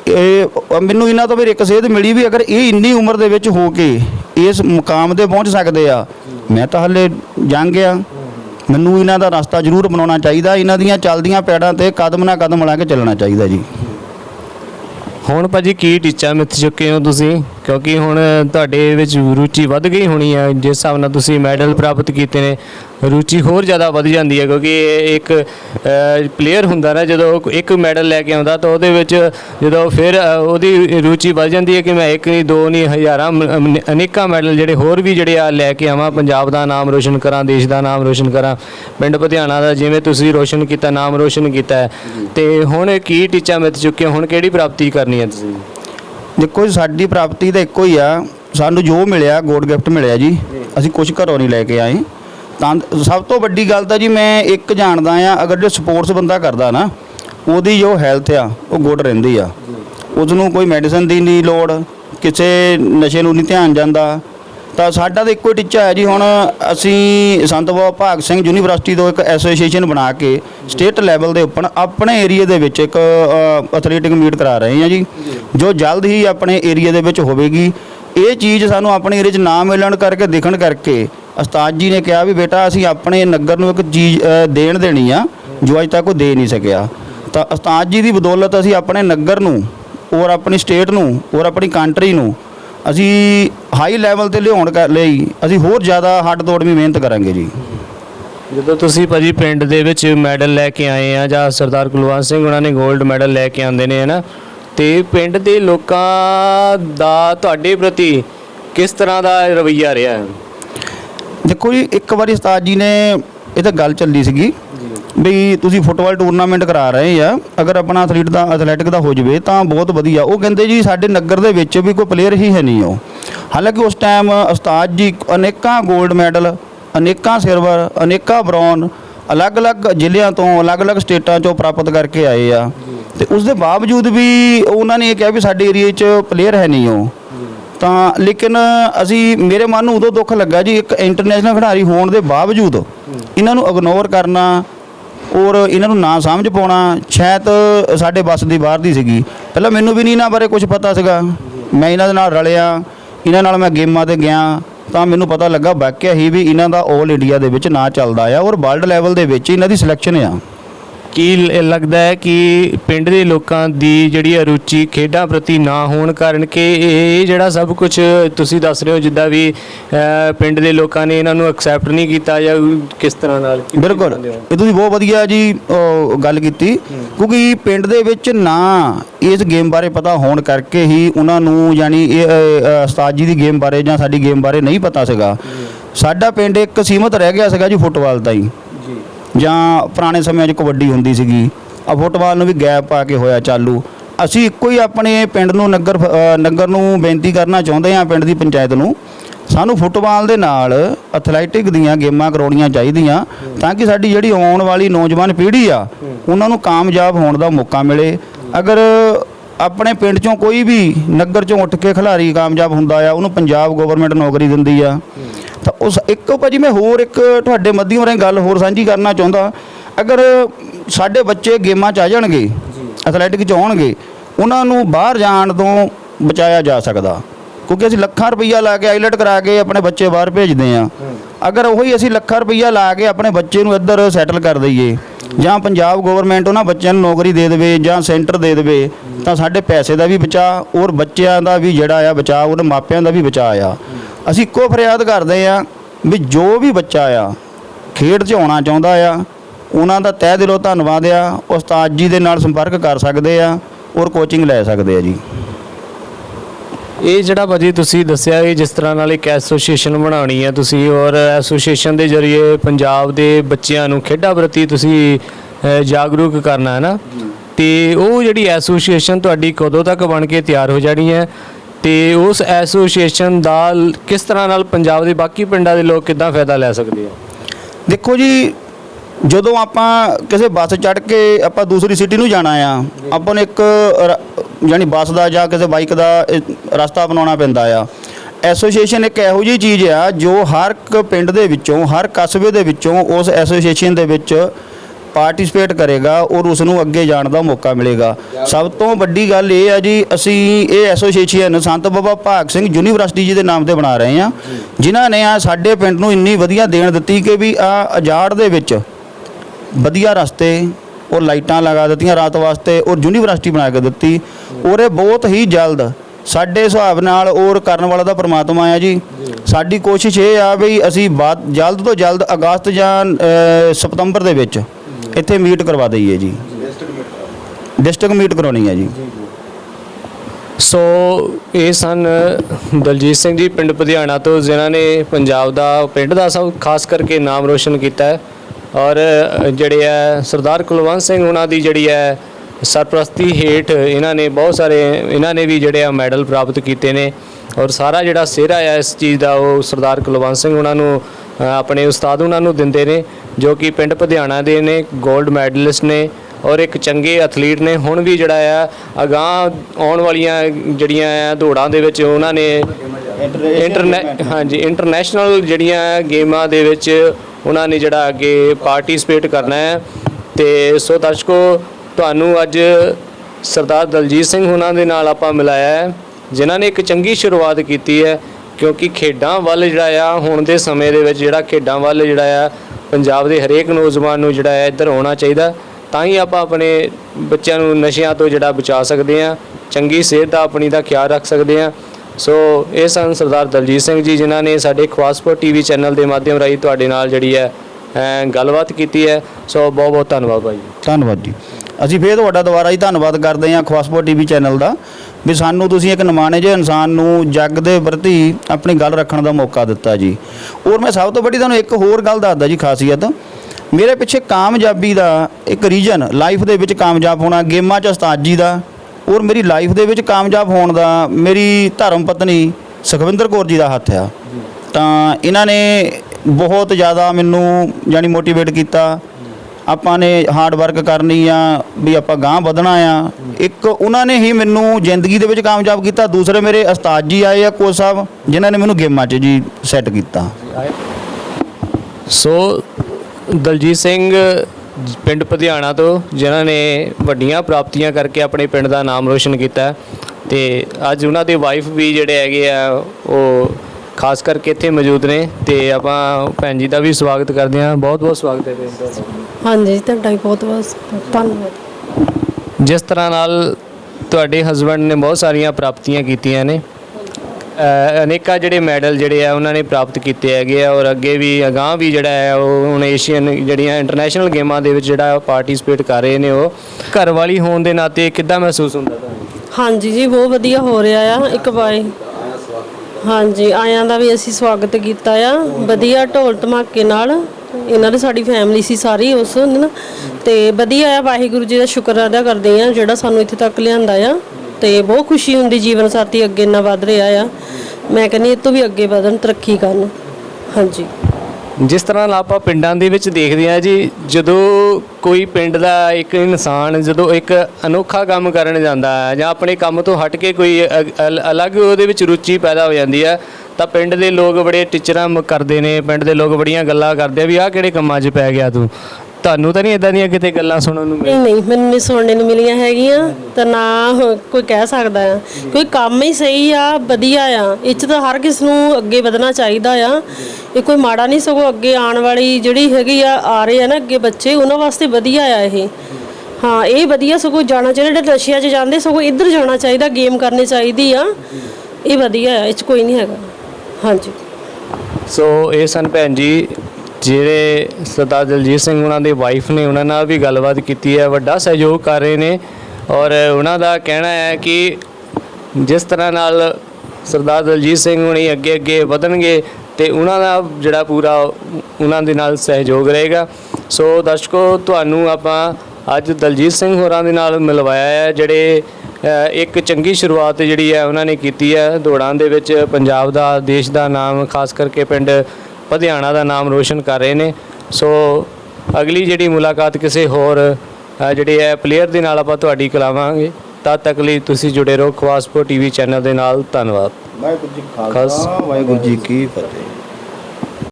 S1: ਇਹ ਮੈਨੂੰ ਇਹਨਾਂ ਤੋਂ ਫਿਰ ਇੱਕ ਸੇਧ ਮਿਲੀ ਵੀ ਅਗਰ ਇਹ ਇੰਨੀ ਉਮਰ ਦੇ ਵਿੱਚ ਹੋ ਕੇ ਇਸ ਮੁਕਾਮ ਤੇ ਪਹੁੰਚ ਸਕਦੇ ਆ, ਮੈਂ ਤਾਂ ਹਲੇ ਜੰਗ ਆ। ਮੈਨੂੰ ਇਹਨਾਂ ਦਾ ਰਸਤਾ ਜ਼ਰੂਰ ਬਣਾਉਣਾ ਚਾਹੀਦਾ, ਇਹਨਾਂ ਦੀਆਂ ਚੱਲਦੀਆਂ ਪੈੜਾਂ ਤੇ ਕਦਮ ਨਾ ਕਦਮ ਲਾ ਕੇ ਚੱਲਣਾ ਚਾਹੀਦਾ ਜੀ।
S2: ਹੁਣ ਭਾਜੀ ਕੀ ਟੀਚਾ ਮਿੱਥ ਚੁੱਕੇ ਹੋ ਤੁਸੀਂ? ਕਿਉਂਕਿ ਹੁਣ ਤੁਹਾਡੇ ਵਿੱਚ ਰੁਚੀ ਵੱਧ ਗਈ ਹੋਣੀ ਹੈ ਜਿਸ ਹਿਸਾਬ ਨਾਲ ਤੁਸੀਂ ਮੈਡਲ ਪ੍ਰਾਪਤ ਕੀਤੇ ਨੇ ਰੁਚੀ ਹੋਰ ਜ਼ਿਆਦਾ ਵੱਧ ਜਾਂਦੀ ਹੈ ਕਿਉਂਕਿ ਇਹ ਇੱਕ ਪਲੇਅਰ ਹੁੰਦਾ ਨਾ ਜਦੋਂ ਉਹ ਇੱਕ ਮੈਡਲ ਲੈ ਕੇ ਆਉਂਦਾ ਤਾਂ ਉਹਦੇ ਵਿੱਚ ਜਦੋਂ ਫਿਰ ਅ, ਉਹਦੀ ਰੁਚੀ ਵੱਧ ਜਾਂਦੀ ਹੈ ਕਿ ਮੈਂ ਇੱਕ ਨਹੀਂ ਦੋ ਨਹੀਂ ਹਜ਼ਾਰਾਂ ਮ- ਅਮ- ਅਨੇਕਾਂ ਮੈਡਲ ਜਿਹੜੇ ਹੋਰ ਵੀ ਜਿਹੜੇ ਆ ਲੈ ਕੇ ਆਵਾਂ ਪੰਜਾਬ ਦਾ ਨਾਮ ਰੋਸ਼ਨ ਕਰਾਂ ਦੇਸ਼ ਦਾ ਨਾਮ ਰੋਸ਼ਨ ਕਰਾਂ ਪਿੰਡ ਪਧਿਆਣਾ ਦਾ ਜਿਵੇਂ ਤੁਸੀਂ ਰੋਸ਼ਨ ਕੀਤਾ ਨਾਮ ਰੋਸ਼ਨ ਕੀਤਾ ਹੈ ਤੇ ਹੁਣ ਕੀ ਟੀਚਾ ਮਿੱਥ ਚੁੱਕੇ ਹੋ ਹੁਣ ਕਿਹੜੀ ਪ੍ਰਾਪਤੀ ਕਰਨੀ ਹੈ ਤੁਸੀਂ?
S1: ਦੇਖੋ ਜੀ ਸਾਡੀ ਪ੍ਰਾਪਤੀ ਤਾਂ ਇੱਕੋ ਹੀ ਆ। ਸਾਨੂੰ ਜੋ ਮਿਲਿਆ ਗੋਡ ਗਿਫਟ ਮਿਲਿਆ ਜੀ। ਅਸੀਂ ਕੁਝ ਘਰੋਂ ਨਹੀਂ ਲੈ ਕੇ ਆਏ। ਤਾਂ ਸਭ ਤੋਂ ਵੱਡੀ ਗੱਲ ਤਾਂ ਜੀ ਮੈਂ ਇੱਕ ਜਾਣਦਾ ਆ ਅਗਰ ਜੇ ਸਪੋਰਟਸ ਬੰਦਾ ਕਰਦਾ ਨਾ ਉਹਦੀ ਜੋ ਹੈਲਥ ਆ ਉਹ ਗੁੱਡ ਰਹਿੰਦੀ ਆ। ਉਸ ਨੂੰ ਕੋਈ ਮੈਡੀਸਨ ਦੀ ਨਹੀਂ ਲੋੜ ਕਿਸੇ ਨਸ਼ੇ ਨੂੰ ਨਹੀਂ ਧਿਆਨ ਜਾਂਦਾ ਤਾਂ ਸਾਡਾ ਤਾਂ ਇੱਕੋ ਹੀ ਟੀਚਾ ਹੈ ਜੀ। ਹੁਣ ਅਸੀਂ ਸੰਤ ਬਾਬਾ ਭਾਗ ਸਿੰਘ ਯੂਨੀਵਰਸਿਟੀ ਤੋਂ ਇੱਕ ਐਸੋਸੀਏਸ਼ਨ ਬਣਾ ਕੇ ਸਟੇਟ ਲੈਵਲ ਦੇ ਉੱਪਰ ਆਪਣੇ ਏਰੀਆ ਦੇ ਵਿੱਚ ਇੱਕ ਐਥਲੈਟਿਕ ਮੀਟ ਕਰਾ ਰਹੇ ਹਾਂ ਜੀ। ਜੋ ਜਲਦ ਹੀ ਆਪਣੇ ਏਰੀਆ ਦੇ ਵਿੱਚ ਹੋਵੇਗੀ। ਇਹ ਚੀਜ਼ ਸਾਨੂੰ ਆਪਣੇ ਏਰੀਏ 'ਚ ਨਾ ਮਿਲਣ ਕਰਕੇ, ਦਿਖਣ ਕਰਕੇ ਉਸਤਾਦ ਜੀ ਨੇ ਕਿਹਾ ਵੀ ਬੇਟਾ ਅਸੀਂ ਆਪਣੇ ਨਗਰ ਨੂੰ ਇੱਕ ਚੀਜ਼ ਦੇਣ ਦੇਣੀ ਆ, ਜੋ ਅਜ ਤੱਕ ਉਹ ਦੇ ਨਹੀਂ ਸਕਿਆ। ਤਾਂ ਉਸਤਾਦ ਜੀ ਦੀ ਬਦੌਲਤ ਅਸੀਂ ਆਪਣੇ ਨਗਰ ਨੂੰ ਔਰ ਆਪਣੀ ਸਟੇਟ ਨੂੰ ਔਰ ਆਪਣੀ ਕੰਟਰੀ ਨੂੰ ਅਸੀਂ ਹਾਈ ਲੈਵਲ ਤੇ ਲਿਆਉਣ ਕਰ ਲਈ ਅਸੀਂ ਹੋਰ ਜ਼ਿਆਦਾ ਹੱਡ ਤੋੜਵੀਂ ਮਿਹਨਤ ਕਰਾਂਗੇ ਜੀ।
S2: ਜਦੋਂ ਤੁਸੀਂ ਭਾਜੀ ਪਿੰਡ ਦੇ ਵਿੱਚ ਮੈਡਲ ਲੈ ਕੇ ਆਏ ਆ ਜਾਂ ਸਰਦਾਰ ਕੁਲਵੰਤ ਸਿੰਘ ਉਹਨਾਂ ਨੇ 골ਡ ਮੈਡਲ ਲੈ ਕੇ ਆਂਦੇ ਨੇ ਹਨਾ? ਤੇ ਪਿੰਡ ਦੇ ਲੋਕਾਂ ਦਾ ਤੁਹਾਡੇ ਪ੍ਰਤੀ ਕਿਸ ਤਰ੍ਹਾਂ ਦਾ ਰਵੱਈਆ ਰਿਹਾ?
S1: ਦੇਖੋ ਜੀ ਇੱਕ ਵਾਰੀ ਉਸਤਾਦ ਜੀ ਨੇ ਇਹ ਤਾਂ ਗੱਲ ਚੱਲੀ ਸੀਗੀ। ਵੀ ਤੁਸੀਂ ਫੁੱਟਬਾਲ ਟੂਰਨਾਮੈਂਟ ਕਰਾ ਰਹੇ ਆ ਅਗਰ ਆਪਣਾ ਐਥਲੀਟ ਦਾ ਐਥਲੈਟਿਕ ਦਾ ਹੋ ਜਵੇ ਤਾਂ ਬਹੁਤ ਵਧੀਆ। ਉਹ ਕਹਿੰਦੇ ਜੀ ਸਾਡੇ ਨਗਰ ਦੇ ਵਿੱਚ ਵੀ ਕੋਈ ਪਲੇਅਰ ਹੀ ਹੈ ਨਹੀਂ ਉਹ। ਹਾਲਾਂਕਿ ਉਸ ਟਾਈਮ ਉਸਤਾਦ ਜੀ ਅਨੇਕਾਂ 골ਡ ਮੈਡਲ ਅਨੇਕਾਂ ਸਿਲਵਰ ਅਨੇਕਾਂ ਬ੍ਰੌਨ ਅਲੱਗ-ਅਲੱਗ ਜ਼ਿਲ੍ਹਿਆਂ ਤੋਂ ਅਲੱਗ-ਅਲੱਗ ਸਟੇਟਾਂ ਚੋਂ ਪ੍ਰਾਪਤ ਕਰਕੇ ਆਏ ਆ। ਤੇ ਉਸ ਦੇ ਬਾਵਜੂਦ ਵੀ ਉਹਨਾਂ ਨੇ ਇਹ ਕਿਹਾ ਵੀ ਸਾਡੇ ਏਰੀਏ 'ਚ ਪਲੇਅਰ ਹੈ ਨਹੀਂ ਉਹ। ਤਾਂ ਲੇਕਿਨ ਅਸੀਂ ਮੇਰੇ ਮਨ ਨੂੰ ਉਦੋਂ ਦੁੱਖ ਲੱਗਾ ਜੀ ਇੱਕ ਇੰਟਰਨੈਸ਼ਨਲ ਖਿਡਾਰੀ ਹੋਣ ਦੇ ਬਾਵਜੂਦ ਇਹਨਾਂ ਨੂੰ ਇਗਨੋਰ ਕਰਨਾ ਔਰ ਇਹਨਾਂ ਨੂੰ ਨਾ ਸਮਝ ਪਾਉਣਾ, ਸ਼ਾਇਦ ਸਾਡੇ ਬੱਸ ਦੀ ਬਾਹਰ ਦੀ ਸੀਗੀ। ਪਹਿਲਾਂ ਮੈਨੂੰ ਵੀ ਨਹੀਂ ਇਹਨਾਂ ਬਾਰੇ ਕੁਝ ਪਤਾ ਸੀਗਾ। ਮੈਂ ਇਹਨਾਂ ਦੇ ਨਾਲ ਰਲਿਆ, ਇਹਨਾਂ ਨਾਲ ਮੈਂ ਗੇਮਾਂ ਤੇ ਗਿਆ, ਤਾਂ ਮੈਨੂੰ ਪਤਾ ਲੱਗਾ ਵਾਕਿਆ ਹੀ ਵੀ ਇਹਨਾਂ ਦਾ 올 ਇੰਡੀਆ ਦੇ ਵਿੱਚ ਨਾਂ ਚੱਲਦਾ ਆ ਔਰ ਵਰਲਡ ਲੈਵਲ ਦੇ ਵਿੱਚ ਇਹਨਾਂ ਦੀ ਸਿਲੈਕਸ਼ਨ ਆ।
S2: ਕੀ ਲੱਗਦਾ ਹੈ ਕਿ ਪਿੰਡ ਦੇ ਲੋਕਾਂ ਦੀ ਜਿਹੜੀ ਰੁਚੀ ਖੇਡਾਂ ਪ੍ਰਤੀ ਨਾ ਹੋਣ ਕਾਰਨ ਕਿ ਇਹ ਜਿਹੜਾ ਸਭ ਕੁਝ ਤੁਸੀਂ ਦੱਸ ਰਹੇ ਹੋ ਜਿੱਦਾਂ ਵੀ ਪਿੰਡ ਦੇ ਲੋਕਾਂ ਨੇ ਇਹਨਾਂ ਨੂੰ ਐਕਸੈਪਟ ਨਹੀਂ ਕੀਤਾ ਜਾਂ ਕਿਸ ਤਰ੍ਹਾਂ ਨਾਲ
S1: ਬਿਲਕੁਲ? ਇਹ ਤੁਸੀਂ ਬਹੁਤ ਵਧੀਆ ਜੀ ਗੱਲ ਕੀਤੀ। ਕਿਉਂਕਿ ਪਿੰਡ ਦੇ ਵਿੱਚ ਨਾ ਇਸ ਗੇਮ ਬਾਰੇ ਪਤਾ ਹੋਣ ਕਰਕੇ ਹੀ ਉਹਨਾਂ ਨੂੰ ਯਾਨੀ ਇਹ ਉਸਤਾਦ ਜੀ ਦੀ ਗੇਮ ਬਾਰੇ ਜਾਂ ਸਾਡੀ ਗੇਮ ਬਾਰੇ ਨਹੀਂ ਪਤਾ ਸੀਗਾ। ਸਾਡਾ ਪਿੰਡ ਇੱਕ ਸੀਮਤ ਰਹਿ ਗਿਆ ਸੀਗਾ ਜੀ ਫੁੱਟਬਾਲ ਦਾ ਹੀ ਜਾਂ ਪੁਰਾਣੇ ਸਮਿਆਂ 'ਚ ਕਬੱਡੀ ਹੁੰਦੀ ਸੀਗੀ ਆ ਫੁੱਟਬਾਲ ਨੂੰ ਵੀ ਗੈਪ ਪਾ ਕੇ ਹੋਇਆ ਚਾਲੂ। ਅਸੀਂ ਇੱਕੋ ਹੀ ਆਪਣੇ ਪਿੰਡ ਨੂੰ ਨਗਰ ਨਗਰ ਨੂੰ ਬੇਨਤੀ ਕਰਨਾ ਚਾਹੁੰਦੇ ਹਾਂ, ਪਿੰਡ ਦੀ ਪੰਚਾਇਤ ਨੂੰ। ਸਾਨੂੰ ਫੁੱਟਬਾਲ ਦੇ ਨਾਲ ਐਥਲੈਟਿਕ ਦੀਆਂ ਗੇਮਾਂ ਕਰਾਉਣੀਆਂ ਚਾਹੀਦੀਆਂ, ਤਾਂ ਕਿ ਸਾਡੀ ਜਿਹੜੀ ਆਉਣ ਵਾਲੀ ਨੌਜਵਾਨ ਪੀੜ੍ਹੀ ਆ, ਉਹਨਾਂ ਨੂੰ ਕਾਮਯਾਬ ਹੋਣ ਦਾ ਮੌਕਾ ਮਿਲੇ। ਅਗਰ ਆਪਣੇ ਪਿੰਡ ਚੋਂ ਕੋਈ ਵੀ ਨਗਰ ਚੋਂ ਉੱਠ ਕੇ ਖਿਡਾਰੀ ਕਾਮਯਾਬ ਹੁੰਦਾ ਆ, ਉਹਨੂੰ ਪੰਜਾਬ ਗਵਰਨਮੈਂਟ ਨੌਕਰੀ ਦਿੰਦੀ ਆ। ਤਾਂ ਉਸ ਇੱਕ ਭਾਜੀ ਮੈਂ ਹੋਰ ਇੱਕ ਤੁਹਾਡੇ ਮੱਧਿਓਂ ਰਾਹੀਂ ਗੱਲ ਹੋਰ ਸਾਂਝੀ ਕਰਨਾ ਚਾਹੁੰਦਾ। ਅਗਰ ਸਾਡੇ ਬੱਚੇ ਗੇਮਾਂ 'ਚ ਆ ਜਾਣਗੇ ਐਥਲੈਟਿਕ 'ਚ ਆਉਣਗੇ ਉਹਨਾਂ ਨੂੰ ਬਾਹਰ ਜਾਣ ਤੋਂ ਬਚਾਇਆ ਜਾ ਸਕਦਾ। ਕਿਉਂਕਿ ਅਸੀਂ ਲੱਖਾਂ ਰੁਪਈਆ ਲਾ ਕੇ ਆਈਲਟ ਕਰਾ ਕੇ ਆਪਣੇ ਬੱਚੇ ਬਾਹਰ ਭੇਜਦੇ ਆ ਅਗਰ ਉਹੀ ਅਸੀਂ ਲੱਖਾਂ ਰੁਪਈਆ ਲਾ ਕੇ ਆਪਣੇ ਬੱਚੇ ਨੂੰ ਇੱਧਰ ਸੈਟਲ ਕਰ ਦਈਏ ਜਾਂ ਪੰਜਾਬ ਗਵਰਨਮੈਂਟ ਉਹਨਾਂ ਬੱਚਿਆਂ ਨੂੰ ਨੌਕਰੀ ਦੇ ਦੇਵੇ ਜਾਂ ਸੈਂਟਰ ਦੇ ਦੇਵੇ, ਤਾਂ ਸਾਡੇ ਪੈਸੇ ਦਾ ਵੀ ਬਚਾਅ, ਔਰ ਬੱਚਿਆਂ ਦਾ ਵੀ ਜਿਹੜਾ ਆ ਬਚਾਅ ਉਹਨਾਂ ਮਾਪਿਆਂ ਦਾ ਵੀ ਬਚਾਅ ਆ। ਅਸੀਂ ਇੱਕੋ ਫਰਿਆਦ ਕਰਦੇ ਆ ਵੀ ਜੋ ਵੀ ਬੱਚਾ ਆ, ਖੇਡ 'ਚ ਆਉਣਾ ਚਾਹੁੰਦਾ ਆ, ਉਹਨਾਂ ਦਾ ਤਹਿ ਦਿਲੋਂ ਧੰਨਵਾਦ ਆ, ਉਸਤਾਦ ਜੀ ਦੇ ਨਾਲ ਸੰਪਰਕ ਕਰ ਸਕਦੇ ਆ, ਔਰ ਕੋਚਿੰਗ ਲੈ ਸਕਦੇ ਆ ਜੀ।
S2: ਇਹ ਜਿਹੜਾ ਭਾਜੀ ਤੁਸੀਂ ਦੱਸਿਆ ਇਹ ਜਿਸ ਤਰ੍ਹਾਂ ਨਾਲ ਇੱਕ ਐਸੋਸੀਏਸ਼ਨ ਬਣਾਉਣੀ ਹੈ ਤੁਸੀਂ ਔਰ ਐਸੋਸੀਏਸ਼ਨ ਦੇ ਜ਼ਰੀਏ ਪੰਜਾਬ ਦੇ ਬੱਚਿਆਂ ਨੂੰ ਖੇਡਾਂ ਪ੍ਰਤੀ ਤੁਸੀਂ ਅਹ, ਜਾਗਰੂਕ ਕਰਨਾ ਹੈ ਨਾ? ਤੇ ਉਹ ਜਿਹੜੀ ਐਸੋਸੀਏਸ਼ਨ ਤੁਹਾਡੀ ਕਦੋਂ ਤੱਕ ਬਣ ਕੇ ਤਿਆਰ ਹੋ ਜਾਣੀ ਹੈ? ਤੇ ਉਸ ਐਸੋਸੀਏਸ਼ਨ ਦਾ ਲ- ਕਿਸ ਤਰ੍ਹਾਂ ਨਾਲ ਪੰਜਾਬ ਦੇ ਬਾਕੀ ਪਿੰਡਾਂ ਦੇ ਲੋਕ ਕਿੱਦਾਂ ਫਾਇਦਾ ਲੈ ਸਕਦੇ ਆ?
S1: ਦੇਖੋ ਜੀ ਜਦੋਂ ਆਪਾਂ ਕਿਸੇ ਬੱਸ ਚੜ ਕੇ ਆਪਾਂ ਦੂਸਰੀ ਸਿਟੀ ਨੂੰ ਜਾਣਾ ਆ ਆਪਾਂ ਨੂੰ ਇੱਕ ਰ- ਯਾਨੀ ਬੱਸ ਦਾ ਜਾਂ ਕਿਸੇ ਬਾਈਕ ਦਾ ਇਹ ਰਸਤਾ ਅਪਣਾਉਣਾ ਪੈਂਦਾ ਆ। ਐਸੋਸੀਏਸ਼ਨ ਇੱਕ ਇਹੋ ਜਿਹੀ ਚੀਜ਼ ਆ ਜੋ ਹਰ ਇੱਕ ਪਿੰਡ ਦੇ ਵਿੱਚੋਂ ਹਰ ਕਸਬੇ ਦੇ ਵਿੱਚੋਂ ਉਸ ਐਸੋਸੀਏਸ਼ਨ ਦੇ ਵਿੱਚ ਪਾਰਟਿਸਿਪੇਟ ਕਰੇਗਾ ਔਰ ਉਸ ਨੂੰ ਅੱਗੇ ਜਾਣ ਦਾ ਮੌਕਾ ਮਿਲੇਗਾ। ਸਭ ਤੋਂ ਵੱਡੀ ਗੱਲ ਇਹ ਹੈ ਜੀ ਅਸੀਂ ਇਹ ਐਸੋਸੀਏਸ਼ਨ ਸੰਤ ਬਾਬਾ ਭਾਗ ਸਿੰਘ ਯੂਨੀਵਰਸਿਟੀ ਜੀ ਦੇ ਨਾਮ ਤੇ ਬਣਾ ਰਹੇ ਹਾਂ ਜਿਨ੍ਹਾਂ ਨੇ ਆ ਸਾਡੇ ਪਿੰਡ ਨੂੰ ਇੰਨੀ ਵਧੀਆ ਦੇਣ ਦਿੱਤੀ ਕਿ ਵੀ ਆ ਅਜਾੜ ਦੇ ਵਿੱਚ ਵਧੀਆ ਰਸਤੇ ਔਰ ਲਾਈਟਾਂ ਲਗਾ ਦਿੱਤੀਆਂ ਰਾਤ ਵਾਸਤੇ ਔਰ ਯੂਨੀਵਰਸਿਟੀ ਬਣਾ ਕੇ ਦਿੱਤੀ। ਔਰ ਇਹ ਬਹੁਤ ਹੀ ਜਲਦ ਸਾਡੇ ਹਿਸਾਬ ਨਾਲ ਔਰ ਕਰਨ ਵਾਲਾ ਦਾ ਪ੍ਰਮਾਤਮਾ ਆ ਜੀ। ਸਾਡੀ ਕੋਸ਼ਿਸ਼ ਇਹ ਆ ਵੀ ਅਸੀਂ ਬਾਅਦ ਜਲਦ ਤੋਂ ਜਲਦ ਅਗਸਤ ਜਾਂ ਅ, ਸਤੰਬਰ ਦੇ ਵਿੱਚ ਇੱਥੇ ਮੀਟ ਕਰਵਾ ਦਈਏ ਜੀ। ਡਿਸਟ੍ਰਿਕਟ ਮੀਟ ਕਰਾਉਣੀ ਹੈ ਜੀ।
S2: ਸੋ ਇਹ ਸਨ ਦਲਜੀਤ ਸਿੰਘ ਜੀ ਪਿੰਡ ਪਧਿਆਣਾ ਤੋਂ ਜਿਨ੍ਹਾਂ ਨੇ ਪੰਜਾਬ ਦਾ ਪਿੰਡ ਦਾ ਸਭ ਖਾਸ ਕਰਕੇ ਨਾਮ ਰੋਸ਼ਨ ਕੀਤਾ ਹੈ। ਔਰ ਜਿਹੜੇ ਹੈ ਸਰਦਾਰ ਕੁਲਵੰਤ ਸਿੰਘ ਉਹਨਾਂ ਦੀ ਜਿਹੜੀ ਹੈ ਸਰਪ੍ਰਸਤੀ ਹੇਠ ਇਹਨਾਂ ਨੇ ਬਹੁਤ ਸਾਰੇ ਇਹਨਾਂ ਨੇ ਵੀ ਜਿਹੜੇ ਆ ਮੈਡਲ ਪ੍ਰਾਪਤ ਕੀਤੇ ਨੇ। ਔਰ ਸਾਰਾ ਜਿਹੜਾ ਸਿਹਰਾ ਹੈ ਇਸ ਚੀਜ਼ ਦਾ ਉਹ ਸਰਦਾਰ ਕੁਲਵੰਤ ਸਿੰਘ ਉਹਨਾਂ ਨੂੰ ਆਪਣੇ ਉਸਤਾਦ ਉਹਨਾਂ ਨੂੰ ਦਿੰਦੇ ਨੇ ਜੋ ਕਿ ਪਿੰਡ ਪਧਿਆਣਾ ਦੇ ਨੇ 골ਡ ਮੈਡਲਿਸਟ ਨੇ ਔਰ ਇੱਕ ਚੰਗੇ ਐਥਲੀਟ ਨੇ। ਹੁਣ ਵੀ ਜਿਹੜਾ ਆ ਅਗਾਹ ਆਉਣ ਵਾਲੀਆਂ ਜਿਹੜੀਆਂ ਆ ਦੌੜਾਂ ਦੇ ਵਿੱਚ ਉਹਨਾਂ ਨੇ ਇੰਟਰਨੈ ਹਾਂਜੀ ਇੰਟਰਨੈਸ਼ਨਲ ਜਿਹੜੀਆਂ ਗੇਮਾਂ ਦੇ ਵਿੱਚ ਉਹਨਾਂ ਨੇ ਜਿਹੜਾ ਅੱਗੇ ਪਾਰਟਿਸਿਪੇਟ ਕਰਨਾ ਹੈ। ਤੇ ਸੋ ਦਰਸ਼ਕੋ, ਤੁਹਾਨੂੰ ਅੱਜ ਸਰਦਾਰ ਦਲਜੀਤ ਸਿੰਘ ਉਹਨਾਂ ਦੇ ਨਾਲ ਆਪਾਂ ਮਿਲਾਇਆ ਹੈ, ਜਿਨ੍ਹਾਂ ਨੇ ਇੱਕ ਚੰਗੀ ਸ਼ੁਰੂਆਤ ਕੀਤੀ ਹੈ, ਕਿਉਂਕਿ ਖੇਡਾਂ ਵੱਲ ਜਿਹੜਾ ਆ, ਹੁਣ ਦੇ ਸਮੇਂ ਦੇ ਵਿੱਚ ਜਿਹੜਾ ਖੇਡਾਂ ਵੱਲ ਜਿਹੜਾ ਆ, ਪੰਜਾਬ ਦੇ ਹਰੇਕ ਨੌਜਵਾਨ ਨੂੰ ਜਿਹੜਾ ਹੈ ਇੱਧਰ ਆਉਣਾ ਚਾਹੀਦਾ। ਤਾਂ ਹੀ ਆਪਾਂ ਆਪਣੇ ਬੱਚਿਆਂ ਨੂੰ ਨਸ਼ਿਆਂ ਤੋਂ ਜਿਹੜਾ ਬਚਾ ਸਕਦੇ ਆ ਚੰਗੀ ਸਿਹਤ ਦਾ ਆਪਣੀ ਦਾ ਖਿਆਲ ਰੱਖ ਸਕਦੇ ਆ ਸੋ ਇਹ ਸਨ ਸਰਦਾਰ ਦਲਜੀਤ ਸਿੰਘ ਜੀ, ਜਿਨ੍ਹਾਂ ਨੇ ਸਾਡੇ ਖਵਾਸਪੁਰ ਟੀਵੀ ਚੈਨਲ ਦੇ ਮਾਧਿਅਮ ਰਾਹੀਂ ਤੁਹਾਡੇ ਨਾਲ ਜਿਹੜੀ ਹੈ, ਅਹ, ਗੱਲਬਾਤ ਕੀਤੀ ਹੈ। ਸੋ ਬਹੁਤ ਬਹੁਤ ਧੰਨਵਾਦ ਭਾਈ
S1: ਧੰਨਵਾਦ ਜੀ। ਅਸੀਂ ਫੇਰ ਤੁਹਾਡਾ ਦੁਬਾਰਾ ਹੀ ਧੰਨਵਾਦ ਕਰਦੇ ਹਾਂ ਖਵਾਸਪੋ ਟੀਵੀ ਚੈਨਲ ਦਾ, ਵੀ ਸਾਨੂੰ ਤੁਸੀਂ ਇੱਕ ਨਿਮਾਣੇ ਜਿਹੇ ਇਨਸਾਨ ਨੂੰ ਜੱਗ ਦੇ ਪ੍ਰਤੀ ਆਪਣੀ ਗੱਲ ਰੱਖਣ ਦਾ ਮੌਕਾ ਦਿੱਤਾ ਜੀ। ਔਰ ਮੈਂ ਸਭ ਤੋਂ ਵੱਡੀ ਤੁਹਾਨੂੰ ਇੱਕ ਹੋਰ ਗੱਲ ਦੱਸਦਾ ਜੀ, ਖਾਸੀਅਤ। ਮੇਰੇ ਪਿੱਛੇ ਕਾਮਯਾਬੀ ਦਾ ਇੱਕ ਰੀਜਨ, ਲਾਈਫ ਦੇ ਵਿੱਚ ਕਾਮਯਾਬ ਹੋਣਾ, ਗੇਮਾਂ 'ਚ ਉਸਤਾਦ ਜੀ ਦਾ ਔਰ ਮੇਰੀ ਲਾਈਫ ਦੇ ਵਿੱਚ ਕਾਮਯਾਬ ਹੋਣ ਦਾ ਮੇਰੀ ਧਰਮ ਪਤਨੀ ਸੁਖਵਿੰਦਰ ਕੌਰ ਜੀ ਦਾ ਹੱਥ ਆ। ਤਾਂ ਇਹਨਾਂ ਨੇ ਬਹੁਤ ਜ਼ਿਆਦਾ ਮੈਨੂੰ ਯਾਨੀ ਮੋਟੀਵੇਟ ਕੀਤਾ। ਆਪਾਂ ਨੇ ਹਾਰਡ ਵਰਕ ਕਰਨੀ ਆ, ਵੀ ਆਪਾਂ ਗਾਂਹ ਵਧਣਾ ਆ। ਇੱਕ ਉਹਨਾਂ ਨੇ ਹੀ ਮੈਨੂੰ ਜ਼ਿੰਦਗੀ ਦੇ ਵਿੱਚ ਕਾਮਯਾਬ ਕੀਤਾ, ਦੂਸਰੇ ਮੇਰੇ ਉਸਤਾਦ ਜੀ ਆਏ ਆ ਕੋਚ ਸਾਹਿਬ, ਜਿਨ੍ਹਾਂ ਨੇ ਮੈਨੂੰ ਗੇਮਾਂ 'ਚ ਜੀ ਸੈੱਟ ਕੀਤਾ।
S2: ਸੋ ਦਲਜੀਤ ਸਿੰਘ ਪਿੰਡ ਪਧਿਆਣਾ ਤੋਂ ਜਿਨ੍ਹਾਂ ਨੇ ਵੱਡੀਆਂ ਪ੍ਰਾਪਤੀਆਂ ਕਰਕੇ ਆਪਣੇ ਪਿੰਡ ਦਾ ਨਾਮ ਰੋਸ਼ਨ ਕੀਤਾ। ਤੇ ਅੱਜ ਉਹਨਾਂ ਦੇ ਵਾਈਫ ਵੀ ਜਿਹੜੇ ਹੈਗੇ ਆ ਉਹ ਖਾਸ ਕਰਕੇ ਇੱਥੇ ਮੌਜੂਦ ਨੇ। ਤੇ ਆਪਾਂ ਭੈਣ ਜੀ ਦਾ ਵੀ ਸਵਾਗਤ ਕਰਦੇ ਹਾਂ। ਬਹੁਤ ਬਹੁਤ ਸਵਾਗਤ ਹੈ ਭੈਣ ਤੁਹਾਡਾ।
S3: ਹਾਂਜੀ ਤੁਹਾਡਾ ਵੀ ਬਹੁਤ ਬਹੁਤ ਧੰਨਵਾਦ।
S2: ਜਿਸ ਤਰ੍ਹਾਂ ਨਾਲ ਤੁਹਾਡੇ ਹਸਬੰਡ ਨੇ ਬਹੁਤ ਸਾਰੀਆਂ ਪ੍ਰਾਪਤੀਆਂ ਕੀਤੀਆਂ ਨੇ। ਅਨੇਕਾਂ ਜਿਹੜੇ ਮੈਡਲ ਜਿਹੜੇ ਆ ਉਹਨਾਂ ਨੇ ਪ੍ਰਾਪਤ ਕੀਤੇ ਹੈਗੇ ਆ ਔਰ ਅੱਗੇ ਵੀ ਅਗਾਂਹ ਵੀ ਜਿਹੜਾ ਹੈ ਉਹ ਹੁਣ ਏਸ਼ੀਅਨ ਜਿਹੜੀਆਂ ਇੰਟਰਨੈਸ਼ਨਲ ਗੇਮਾਂ ਦੇ ਵਿੱਚ ਜਿਹੜਾ ਪਾਰਟਿਸਿਪੇਟ ਕਰ ਰਹੇ ਨੇ ਉਹ। ਘਰ ਵਾਲੀ ਹੋਣ ਦੇ ਨਾਤੇ ਕਿੱਦਾਂ ਮਹਿਸੂਸ ਹੁੰਦਾ ਤੁਹਾਨੂੰ?
S3: ਹਾਂਜੀ ਜੀ, ਬਹੁਤ ਵਧੀਆ ਹੋ ਰਿਹਾ ਆ, ਇੱਕ ਵਾਰੀ। ਹਾਂਜੀ, ਆਇਆਂ ਦਾ ਵੀ ਅਸੀਂ ਸਵਾਗਤ ਕੀਤਾ ਆ। ਵਧੀਆ ਢੋਲ ਧਮਾਕੇ ਨਾਲ। ਇਹਨਾਂ ਦੀ ਸਾਡੀ ਫੈਮਿਲੀ ਸੀ ਸਾਰੀ ਉਸ ਦਿਨ। ਤੇ ਵਧੀਆ ਆ, ਵਾਹਿਗੁਰੂ ਜੀ ਦਾ ਸ਼ੁਕਰ ਅਦਾ ਕਰਦੇ ਆ ਜਿਹੜਾ ਸਾਨੂੰ ਇੱਥੇ ਤੱਕ ਲਿਆਂਦਾ ਆ। ਤੇ ਬਹੁਤ ਖੁਸ਼ੀ ਹੁੰਦੀ ਜੀਵਨ ਸਾਥੀ ਅੱਗੇ ਇੰਨਾ ਵੱਧ ਰਿਹਾ ਆ। ਮੈਂ ਕਹਿੰਦੀ ਇਹ ਤੋਂ ਵੀ ਅੱਗੇ ਵਧਣ, ਤਰੱਕੀ ਕਰਨ। ਹਾਂਜੀ।
S2: ਜਿਸ ਤਰ੍ਹਾਂ ਆਪਾਂ ਪਿੰਡਾਂ ਦੇ ਵਿੱਚ ਦੇਖਦੇ ਆ ਜੀ, ਜਦੋਂ ਕੋਈ ਪਿੰਡ ਦਾ ਇੱਕ ਇਨਸਾਨ ਜਦੋਂ ਇੱਕ ਅਨੋਖਾ ਕੰਮ ਕਰਨ ਜਾਂਦਾ ਹੈ ਜਾਂ ਆਪਣੇ ਕੰਮ ਤੋਂ ਹਟ ਕੇ ਕੋਈ ਅਲੱਗ ਉਹਦੇ ਵਿੱਚ ਰੁਚੀ ਪੈਦਾ ਹੋ ਜਾਂਦੀ ਹੈ, ਤਾਂ ਪਿੰਡ ਦੇ ਲੋਕ ਬੜੇ ਟੀਚਰਾਂ ਕਰਦੇ ਨੇ, ਪਿੰਡ ਦੇ ਲੋਕ ਬੜੀਆਂ ਗੱਲਾਂ ਕਰਦੇ ਆ ਵੀ ਆਹ ਕਿਹੜੇ ਕੰਮਾਂ 'ਚ ਪੈ ਗਿਆ ਤੂੰ? ਤੁਹਾਨੂੰ ਤਾਂ ਨਹੀਂ ਇਦਾਂ ਦੀਆਂ ਕਿਤੇ ਗੱਲਾਂ ਸੁਣਨ ਨੂੰ ਮਿਲ
S3: ਨਹੀਂ ਨਹੀਂ ਮੈਨੂੰ ਨਹੀਂ ਸੁਣਨੇ ਨੂੰ ਮਿਲੀਆਂ ਹੈਗੀਆਂ ਤਾਂ ਨਾ ਹੋ- ਕੋਈ ਕਹਿ ਸਕਦਾ ਆ। ਕੋਈ ਕੰਮ ਹੀ ਸਹੀ ਆ ਵਧੀਆ ਆ ਇਹ 'ਚ ਤਾਂ ਹਰ ਕਿਸ ਨੂੰ ਅੱਗੇ ਵਧਣਾ ਚਾਹੀਦਾ ਆ। ਇਹ ਕੋਈ ਮਾੜਾ ਨਹੀਂ ਸਗੋਂ ਅੱਗੇ ਆਉਣ ਵਾਲੀ ਜਿਹੜੀ ਹੈਗੀ ਆ ਆ ਰਹੇ ਆ ਨਾ ਅੱਗੇ ਬੱਚੇ ਉਹਨਾਂ ਵਾਸਤੇ ਵਧੀਆ ਆ ਇਹ। ਹਾਂ ਇਹ ਵਧੀਆ ਸਗੋਂ ਜਾਣਾ ਚਾਹੀਦਾ ਜਿਹੜੇ ਰਸ਼ੀਆ 'ਚ ਜਾਂਦੇ ਸਗੋਂ ਇੱਧਰ ਜਾਣਾ ਚਾਹੀਦਾ ਗੇਮ ਕਰਨੀ ਚਾਹੀਦੀ ਆ। ਇਹ ਵਧੀਆ ਆ ਇਹ 'ਚ ਕੋਈ ਨਹੀਂ ਹੈਗਾ। ਹਾਂਜੀ।
S2: ਸੋ ਇਹ ਸਨ ਭੈਣ ਜੀ ਜਿਹੜੇ ਸਰਦਾਰ ਦਲਜੀਤ ਸਿੰਘ ਉਹਨਾਂ ਦੇ ਵਾਈਫ ਨੇ ਉਹਨਾਂ ਨਾਲ ਵੀ ਗੱਲਬਾਤ ਕੀਤੀ ਹੈ, ਵੱਡਾ ਸਹਿਯੋਗ ਕਰ ਰਹੇ ਨੇ ਔਰ ਉਹਨਾਂ ਦਾ ਕਹਿਣਾ ਹੈ ਕਿ ਜਿਸ ਤਰ੍ਹਾਂ ਨਾਲ ਸਰਦਾਰ ਦਲਜੀਤ ਸਿੰਘ ਹੁਣੀ ਅੱਗੇ ਅੱਗੇ ਵਧਣਗੇ ਤੇ ਉਹਨਾਂ ਦਾ ਜਿਹੜਾ ਪੂਰਾ ਉਹਨਾਂ ਦੇ ਨਾਲ ਸਹਿਯੋਗ ਰਹੇਗਾ। ਸੋ ਦਰਸ਼ਕੋ, ਤੁਹਾਨੂੰ ਆਪਾਂ ਅੱਜ ਦਲਜੀਤ ਸਿੰਘ ਹੋਰਾਂ ਦੇ ਨਾਲ ਮਿਲਵਾਇਆ ਹੈ, ਜਿਹੜੇ ਇੱਕ ਚੰਗੀ ਸ਼ੁਰੂਆਤ ਜਿਹੜੀ ਹੈ ਉਹਨਾਂ ਨੇ ਕੀਤੀ ਹੈ, ਦੌੜਾਂ ਦੇ ਵਿੱਚ ਪੰਜਾਬ ਦਾ, ਦੇਸ਼ ਦਾ ਨਾਮ, ਖਾਸ ਕਰਕੇ ਪਿੰਡ ਪਧਿਆਣਾ ਦਾ ਨਾਮ ਰੋਸ਼ਨ ਕਰ ਰਹੇ ਨੇ। ਸੋ ਅਗਲੀ ਜਿਹੜੀ ਮੁਲਾਕਾਤ ਕਿਸੇ ਹੋਰ ਜਿਹੜੇ ਹੈ ਪਲੇਅਰ ਦੇ ਨਾਲ ਆਪਾਂ ਤੁਹਾਡੀ ਕਰਾਵਾਂਗੇ ਤਦ ਤੱਕ ਲਈ ਤੁਸੀਂ ਜੁੜੇ ਰਹੋ ਖਵਾਸਪੋ ਟੀਵੀ ਚੈਨਲ ਦੇ ਨਾਲ। ਧੰਨਵਾਦ।
S1: ਵਾਹਿਗੁਰੂ ਜੀ
S2: ਖਾਲਸਾ,
S1: ਵਾਹਿਗੁਰੂ ਜੀ ਕੀ ਫਤਿਹ।